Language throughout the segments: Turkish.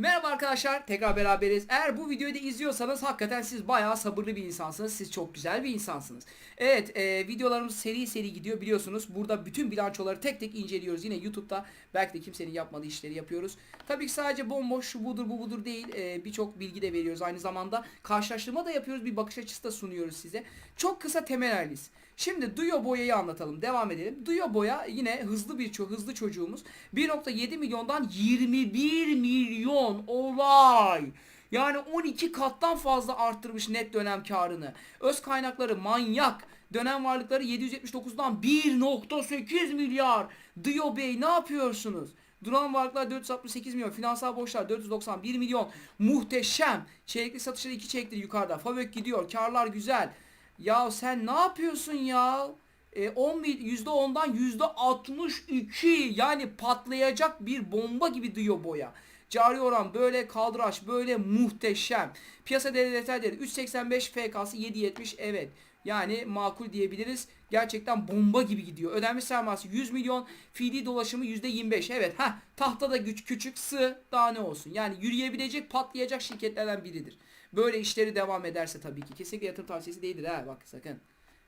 Merhaba arkadaşlar tekrar beraberiz. Eğer bu videoyu da izliyorsanız hakikaten siz bayağı sabırlı bir insansınız. Siz çok güzel bir insansınız. Evet e, videolarımız seri seri gidiyor biliyorsunuz. Burada bütün bilançoları tek tek inceliyoruz. Yine YouTube'da belki de kimsenin yapmadığı işleri yapıyoruz. Tabii ki sadece bomboş şu budur bu budur değil. E, Birçok bilgi de veriyoruz. Aynı zamanda karşılaştırma da yapıyoruz. Bir bakış açısı da sunuyoruz size. Çok kısa temel analiz. Şimdi Duyo Boya'yı anlatalım. Devam edelim. Duyo Boya yine hızlı bir ço hızlı çocuğumuz. 1.7 milyondan 21 milyon olay. Yani 12 kattan fazla arttırmış net dönem karını. Öz kaynakları manyak. Dönem varlıkları 779'dan 1.8 milyar. Dio Bey ne yapıyorsunuz? Duran varlıklar 468 milyon. Finansal borçlar 491 milyon. Muhteşem. Çeyrekli satışları 2 çeyrektir yukarıda. Favök gidiyor. Karlar güzel. Ya sen ne yapıyorsun ya? E, 10 mil- %10'dan %62 yani patlayacak bir bomba gibi diyor boya. Cari oran böyle kaldıraç böyle muhteşem. Piyasa değeri 3.85 FK'sı 7.70 evet. Yani makul diyebiliriz. Gerçekten bomba gibi gidiyor. Ödenmiş sermayesi 100 milyon. Fiili dolaşımı %25. Evet ha tahtada güç küçük sığ daha ne olsun. Yani yürüyebilecek patlayacak şirketlerden biridir. Böyle işleri devam ederse tabii ki. Kesinlikle yatırım tavsiyesi değildir ha bak sakın.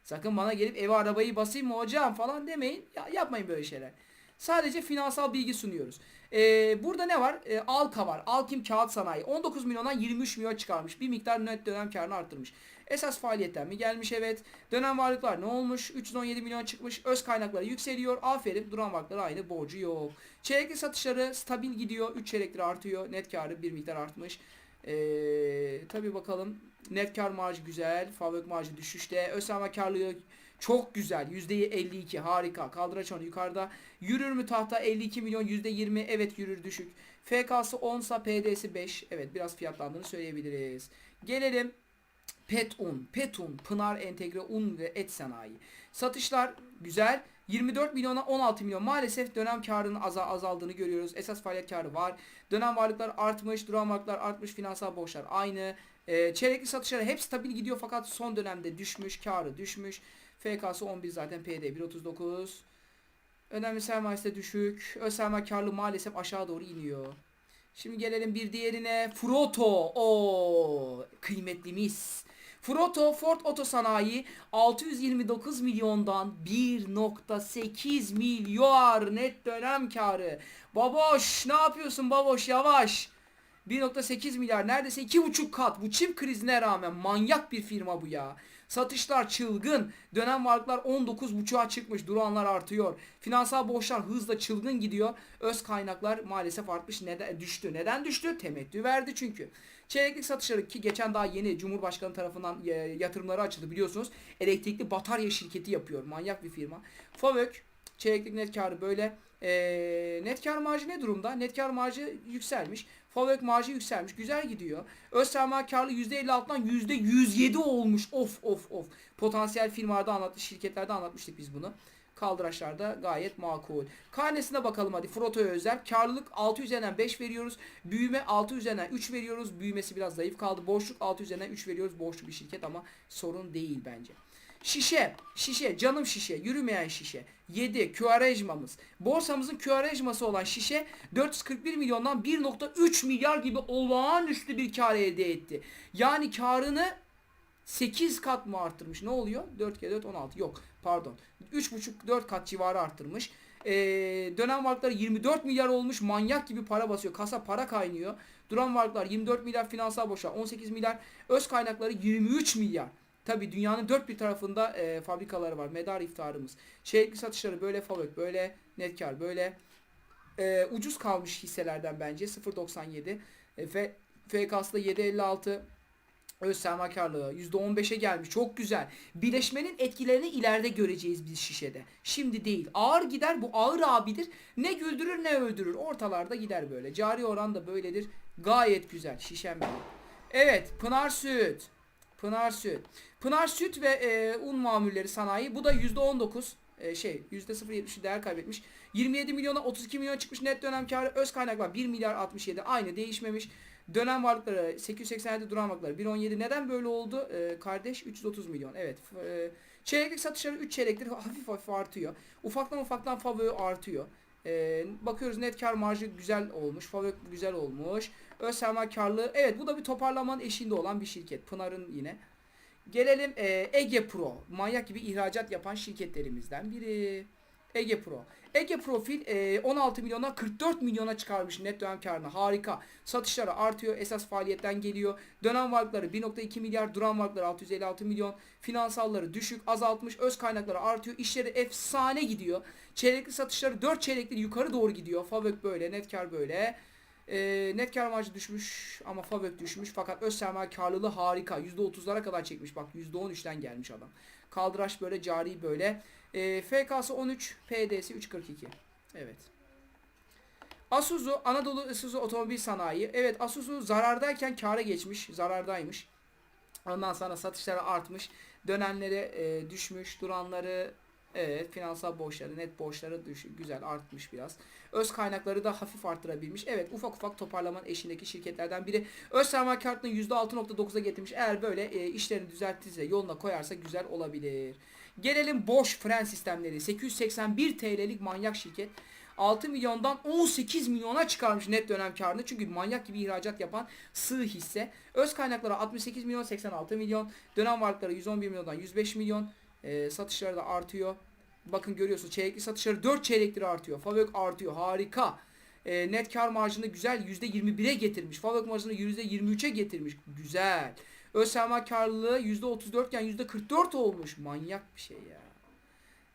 Sakın bana gelip eve arabayı basayım mı hocam falan demeyin. Ya yapmayın böyle şeyler. Sadece finansal bilgi sunuyoruz. Ee, burada ne var? Ee, Alka var. Alkim Kağıt Sanayi. 19 milyondan 23 milyon çıkarmış. Bir miktar net dönem karını arttırmış. Esas faaliyetten mi gelmiş evet. Dönem varlıklar ne olmuş? 317 milyon çıkmış. Öz kaynakları yükseliyor. Aferin. Duran varlıkları aynı. Borcu yok. Çeyrekli satışları stabil gidiyor. 3 çeyrektir artıyor. Net karı bir miktar artmış. Ee, tabi bakalım. Net kar marjı güzel. Fabrik marjı düşüşte. ÖSYM karlılığı çok güzel. %52 harika. Kaldıraç onu yukarıda. Yürür mü tahta 52 milyon %20 evet yürür düşük. FK'sı 10 sa PD'si 5. Evet biraz fiyatlandığını söyleyebiliriz. Gelelim Pet un, pet un, Pınar entegre un ve et sanayi. Satışlar güzel. 24 milyona 16 milyon. Maalesef dönem karının aza- azaldığını görüyoruz. Esas faaliyet karı var. Dönem varlıklar artmış, duran varlıklar artmış, finansal borçlar aynı. Ee, çeyrekli satışları hep stabil gidiyor fakat son dönemde düşmüş, karı düşmüş. FK'sı 11 zaten PD 1.39. Önemli sermayesi de düşük. Öz sermaye karlı maalesef aşağı doğru iniyor. Şimdi gelelim bir diğerine. Froto. O kıymetlimiz. Froto Ford Oto Sanayi 629 milyondan 1.8 milyar net dönem karı. Baboş ne yapıyorsun baboş yavaş. 1.8 milyar neredeyse 2.5 kat bu çip krizine rağmen manyak bir firma bu ya. Satışlar çılgın. Dönem varlıklar 19.5'a çıkmış. Duranlar artıyor. Finansal borçlar hızla çılgın gidiyor. Öz kaynaklar maalesef artmış. Neden düştü? Neden düştü? Temettü verdi çünkü. Çeyreklik satışları ki geçen daha yeni Cumhurbaşkanı tarafından e, yatırımları açıldı biliyorsunuz. Elektrikli batarya şirketi yapıyor. Manyak bir firma. Favök çeyreklik net karı böyle. E, net kar marjı ne durumda? Net kar marjı yükselmiş. Favök marjı yükselmiş. Güzel gidiyor. Öz sermaye karlı %56'dan %107 olmuş. Of of of. Potansiyel firmalarda anlattık, şirketlerde anlatmıştık biz bunu. Kaldıraçlarda gayet makul. Karnesine bakalım hadi. Froto'ya özel. Karlılık 6 üzerinden 5 veriyoruz. Büyüme 6 üzerinden 3 veriyoruz. Büyümesi biraz zayıf kaldı. Boşluk 6 üzerinden 3 veriyoruz. Borçlu bir şirket ama sorun değil bence. Şişe, şişe, canım şişe, yürümeyen şişe. 7 Küarejmamız. Borsamızın küarejması olan şişe 441 milyondan 1.3 milyar gibi olağanüstü bir kar elde etti. Yani karını 8 kat mı arttırmış? Ne oluyor? 4 kere 4 16. Yok pardon. 3,5-4 kat civarı arttırmış. Ee, dönem varlıkları 24 milyar olmuş. Manyak gibi para basıyor. Kasa para kaynıyor. Duran varlıklar 24 milyar finansal borçlar 18 milyar. Öz kaynakları 23 milyar. Tabi dünyanın dört bir tarafında e, fabrikaları var. Medar iftarımız. Çeyrekli satışları böyle fabrik, böyle net kar, böyle e, ucuz kalmış hisselerden bence 0.97 e, da 7.56 öz sermaye karlılığı %15'e gelmiş. Çok güzel. Birleşmenin etkilerini ileride göreceğiz biz şişede. Şimdi değil. Ağır gider. Bu ağır abidir. Ne güldürür ne öldürür. Ortalarda gider böyle. Cari oran da böyledir. Gayet güzel. Şişem. Evet. Pınar Süt. Pınar Süt. Pınar Süt ve e, un mamulleri sanayi. Bu da %19 e, şey %0.70 değer kaybetmiş. 27 milyona 32 milyon çıkmış net dönem karı. Öz kaynaklar 1 milyar 67 aynı değişmemiş. Dönem varlıkları 887 duran varlıkları 117 neden böyle oldu? E, kardeş 330 milyon. Evet. E, çeyreklik satışları 3 çeyrektir hafif hafif artıyor. Ufaktan ufaktan favori artıyor. Ee, bakıyoruz net kar marjı güzel olmuş. Favök güzel olmuş. Öz sermaye karlılığı. Evet bu da bir toparlamanın eşiğinde olan bir şirket. Pınar'ın yine. Gelelim e, Ege Pro. Manyak gibi ihracat yapan şirketlerimizden biri. Ege Pro. Ege Profil e, 16 milyona 44 milyona çıkarmış net dönem karını. Harika. Satışları artıyor. Esas faaliyetten geliyor. Dönem varlıkları 1.2 milyar. Duran varlıkları 656 milyon. Finansalları düşük. Azaltmış. Öz kaynakları artıyor. İşleri efsane gidiyor. Çeyrekli satışları 4 çeyrekli yukarı doğru gidiyor. Favök böyle. Net kar böyle. E, net kar marjı düşmüş ama Favök düşmüş. Fakat öz sermaye karlılığı harika. %30'lara kadar çekmiş. Bak %13'ten gelmiş adam. Kaldıraç böyle cari böyle. E, FK'sı 13, PD'si 342. Evet. Asuzu Anadolu Isuzu Otomobil Sanayi. Evet Asuzu zarardayken kâra geçmiş. Zarardaymış. Ondan sonra satışları artmış. Dönemleri e, düşmüş. Duranları evet finansal borçları, net borçları düş güzel artmış biraz. Öz kaynakları da hafif arttırabilmiş. Evet ufak ufak toparlamanın eşindeki şirketlerden biri. Öz sermaye kartını %6.9'a getirmiş. Eğer böyle e, işlerini düzeltirse, yoluna koyarsa güzel olabilir. Gelelim Bosch fren sistemleri. 881 TL'lik manyak şirket. 6 milyondan 18 milyona çıkarmış net dönem karını. Çünkü manyak gibi ihracat yapan sığ hisse. Öz kaynakları 68 milyon 86 milyon. Dönem varlıkları 111 milyondan 105 milyon. Ee, satışları da artıyor. Bakın görüyorsunuz çeyrekli satışları 4 çeyrekleri artıyor. Favök artıyor. Harika. Ee, net kar marjını güzel %21'e getirmiş. Favök marjını %23'e getirmiş. Güzel. Öz sermaye karlılığı %34 iken %44 olmuş. Manyak bir şey ya.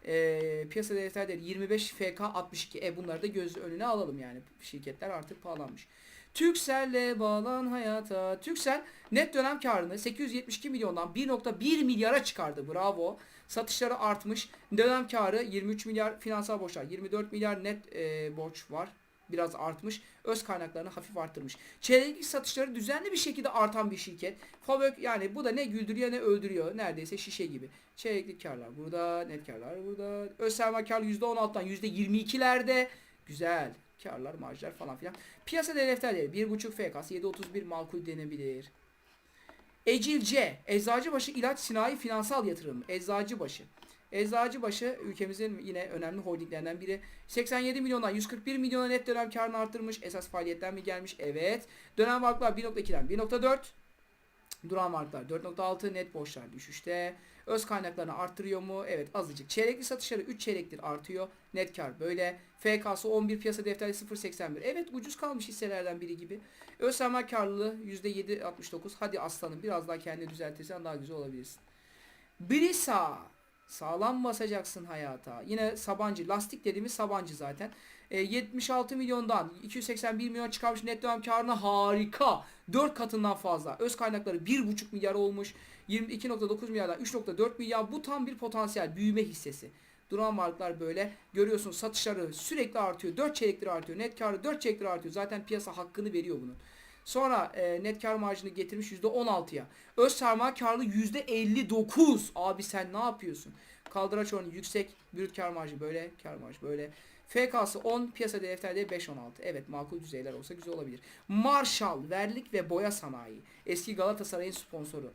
Ee, piyasa defter değeri 25 FK 62. E bunları da göz önüne alalım yani. Şirketler artık pahalanmış. Türkcell'le bağlan hayata. Türksel net dönem karını 872 milyondan 1.1 milyara çıkardı. Bravo. Satışları artmış. Dönem karı 23 milyar finansal borçlar. 24 milyar net e, borç var. Biraz artmış. Öz kaynaklarını hafif arttırmış. Çeyreklik satışları düzenli bir şekilde artan bir şirket. Favök yani bu da ne güldürüyor ne öldürüyor. Neredeyse şişe gibi. Çeyreklik karlar burada. Net karlar burada. Öz sermaye karlı %16'dan %22'lerde. Güzel. Karlar, marjlar falan filan. Piyasa defterleri 1.5 FK'sı 7.31 makul denebilir. Ecilce, Eczacıbaşı İlaç Sinayi Finansal Yatırım, Eczacıbaşı. Eczacıbaşı ülkemizin yine önemli holdinglerinden biri. 87 milyondan 141 milyona net dönem karını arttırmış. Esas faaliyetten mi gelmiş? Evet. Dönem varlıklar 1.2'den 1.4. Duran varlıklar 4.6 net borçlar düşüşte. Öz kaynaklarını arttırıyor mu? Evet azıcık. Çeyrekli satışları 3 çeyrektir artıyor. Net kar böyle. FK'sı 11 piyasa defteri 0.81. Evet ucuz kalmış hisselerden biri gibi. Öz sermaye karlılığı %7.69. Hadi aslanım biraz daha kendini düzeltirsen daha güzel olabilirsin. Brisa. Sağlam basacaksın hayata. Yine Sabancı. Lastik dediğimiz Sabancı zaten. E, 76 milyondan 281 milyon çıkarmış net dönem karını harika. 4 katından fazla. Öz kaynakları 1,5 milyar olmuş. 22.9 milyardan 3.4 milyar. Bu tam bir potansiyel büyüme hissesi. Duran varlıklar böyle. Görüyorsun satışları sürekli artıyor. 4 çeyrekleri artıyor. Net karı 4 çeyrekleri artıyor. Zaten piyasa hakkını veriyor bunun. Sonra e, net kar marjını getirmiş %16'ya. Öz sermaye karlı %59. Abi sen ne yapıyorsun? Kaldıraç oranı yüksek. Brüt kar marjı böyle. Kar marjı böyle. FK'sı 10, piyasa defterde 5-16. Evet makul düzeyler olsa güzel olabilir. Marshall, verlik ve boya sanayi. Eski Galatasaray'ın sponsoru.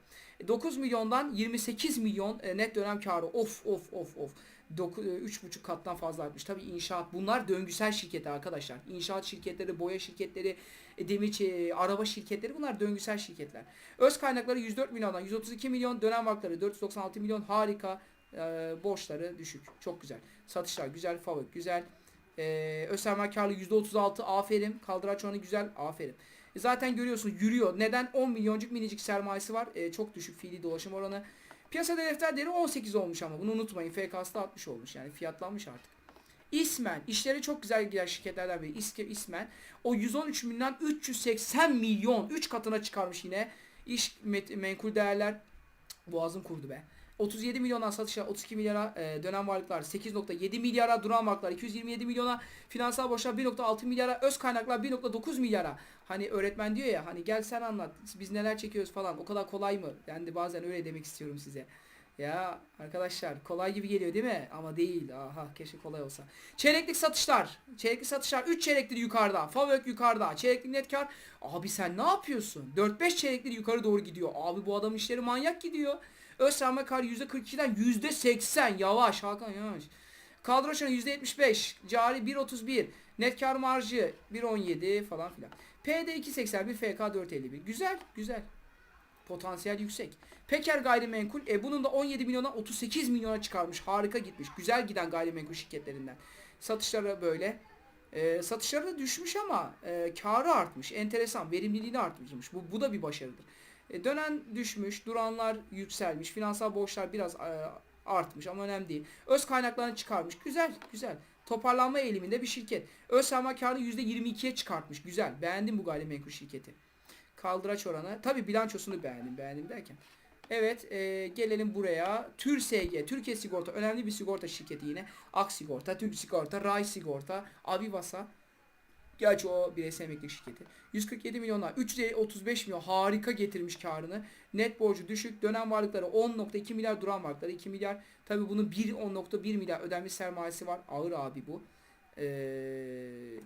9 milyondan 28 milyon e, net dönem karı. Of of of of. 3,5 kattan fazla artmış. Tabii inşaat bunlar döngüsel şirketler arkadaşlar. İnşaat şirketleri, boya şirketleri, e, demir, e, araba şirketleri bunlar döngüsel şirketler. Öz kaynakları 104 milyondan 132 milyon, dönem vakları 496 milyon harika. E, borçları düşük. Çok güzel. Satışlar güzel, fabrik güzel. E, öz sermaye karlı %36 aferin. Kaldıraç oranı güzel aferin. E, zaten görüyorsun yürüyor. Neden? 10 milyoncuk minicik sermayesi var. E, çok düşük fiili dolaşım oranı. Piyasa defter değeri 18 olmuş ama bunu unutmayın. FK'sı da 60 olmuş yani fiyatlanmış artık. İsmen işleri çok güzel giden şirketlerden biri. İSKE İsmen o 113 milyon 380 milyon 3 katına çıkarmış yine. İş menkul değerler boğazım kurdu be. 37 milyondan satışa 32 milyara e, dönem varlıklar 8.7 milyara duran varlıklar 227 milyona finansal borçlar 1.6 milyara öz kaynaklar 1.9 milyara. Hani öğretmen diyor ya hani gel sen anlat biz neler çekiyoruz falan o kadar kolay mı? De bazen öyle demek istiyorum size ya arkadaşlar kolay gibi geliyor değil mi? Ama değil. Aha keşke kolay olsa. Çeyreklik satışlar. Çeyreklik satışlar 3 çeyrektir yukarıda. Favök yukarıda. Çeyreklik net kar. Abi sen ne yapıyorsun? 4-5 çeyrektir yukarı doğru gidiyor. Abi bu adamın işleri manyak gidiyor. Öz sermaye kar %42'den %80. Yavaş Hakan yavaş. Kadro %75. Cari 1.31. Net kar marjı 1.17 falan filan. PD 2.81. FK 4.51. Güzel. Güzel. Potansiyel yüksek. Peker gayrimenkul. E, bunun da 17 milyona 38 milyona çıkarmış. Harika gitmiş. Güzel giden gayrimenkul şirketlerinden. Satışları böyle. E, satışları da düşmüş ama e, karı artmış. Enteresan. Verimliliği de artmış. Bu, bu da bir başarıdır. E, dönen düşmüş. Duranlar yükselmiş. Finansal borçlar biraz e, artmış ama önemli değil. Öz kaynaklarını çıkarmış. Güzel. Güzel. Toparlanma eğiliminde bir şirket. Öz sermaye karını %22'ye çıkartmış. Güzel. Beğendim bu gayrimenkul şirketi. Kaldıraç oranı. Tabi bilançosunu beğendim. Beğendim derken. Evet e, gelelim buraya. TÜRSG, Türkiye Sigorta önemli bir sigorta şirketi yine. Ak Sigorta, Türk Sigorta, Ray Sigorta, Avivasa. Gerçi o bireysel emeklilik şirketi. 147 milyonlar, 335 milyon harika getirmiş karını. Net borcu düşük, dönem varlıkları 10.2 milyar, duran varlıkları 2 milyar. Tabi bunun 1 10.1 milyar ödenmiş sermayesi var. Ağır abi bu. Eee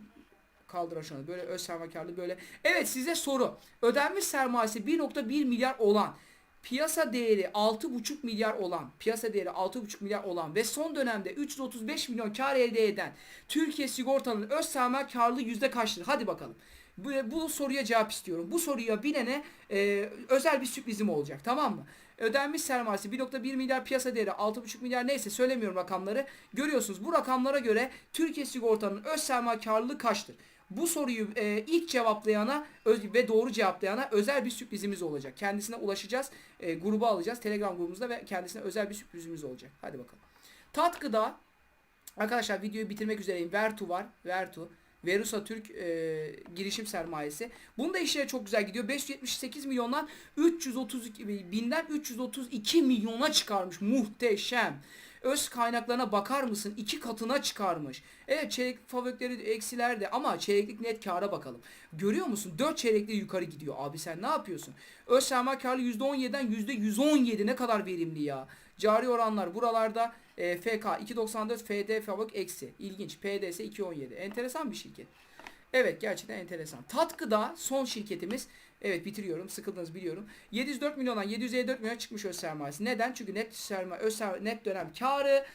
kaldıraç oranı böyle öz sermayekarlığı böyle. Evet size soru. Ödenmiş sermayesi 1.1 milyar olan piyasa değeri 6.5 milyar olan, piyasa değeri 6.5 milyar olan ve son dönemde 335 milyon kar elde eden Türkiye Sigorta'nın öz sermaye yüzde kaçtır? Hadi bakalım. Bu, bu soruya cevap istiyorum. Bu soruya bilene e, özel bir sürprizim olacak. Tamam mı? Ödenmiş sermayesi 1.1 milyar piyasa değeri 6.5 milyar neyse söylemiyorum rakamları. Görüyorsunuz bu rakamlara göre Türkiye Sigorta'nın öz sermaye karlılığı kaçtır? Bu soruyu e, ilk cevaplayana öz, ve doğru cevaplayana özel bir sürprizimiz olacak. Kendisine ulaşacağız. E, gruba alacağız. Telegram grubumuzda ve kendisine özel bir sürprizimiz olacak. Hadi bakalım. Tatkıda arkadaşlar videoyu bitirmek üzereyim. Vertu var. Vertu. Verusa Türk e, girişim sermayesi. Bunun da işleri çok güzel gidiyor. 578 milyondan 332 binden 332 milyona çıkarmış. Muhteşem. Öz kaynaklarına bakar mısın? İki katına çıkarmış. Evet çeyrek fabrikleri eksilerde ama çeyreklik net kâra bakalım. Görüyor musun? 4 çeyrekli yukarı gidiyor. Abi sen ne yapıyorsun? Öz sermaye karlı %17'den %117 ne kadar verimli ya. Cari oranlar buralarda e, FK 2.94 FD fabrik eksi. İlginç. PDS 2.17. Enteresan bir şirket. Evet gerçekten enteresan. Tatkıda son şirketimiz Evet bitiriyorum. Sıkıldınız biliyorum. 704 milyondan 754 milyona çıkmış öz sermayesi. Neden? Çünkü net sermaye, öz sermaye, net dönem karı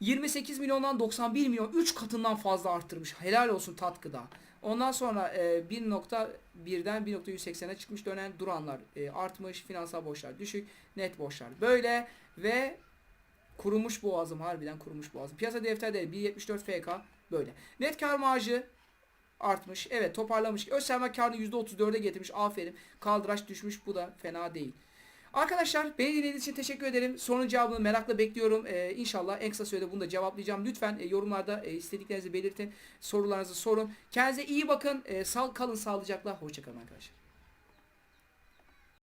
28 milyondan 91 milyon 3 katından fazla arttırmış. Helal olsun Tatkıda. Ondan sonra e, 1.1'den 1.180'e çıkmış dönen duranlar e, artmış. Finansal borçlar düşük. Net borçlar böyle ve kurumuş boğazım harbiden kurumuş boğazım. Piyasa defterleri 1.74 FK böyle. Net kar marjı artmış. Evet toparlamış. Öz sermaye karını %34'e getirmiş. Aferin. Kaldıraç düşmüş. Bu da fena değil. Arkadaşlar beni dinlediğiniz için teşekkür ederim. Sorunun cevabını merakla bekliyorum. Ee, inşallah en kısa sürede bunu da cevaplayacağım. Lütfen e, yorumlarda e, istediklerinizi belirtin. Sorularınızı sorun. Kendinize iyi bakın. E, sağ kalın sağlıcakla. Hoşçakalın arkadaşlar.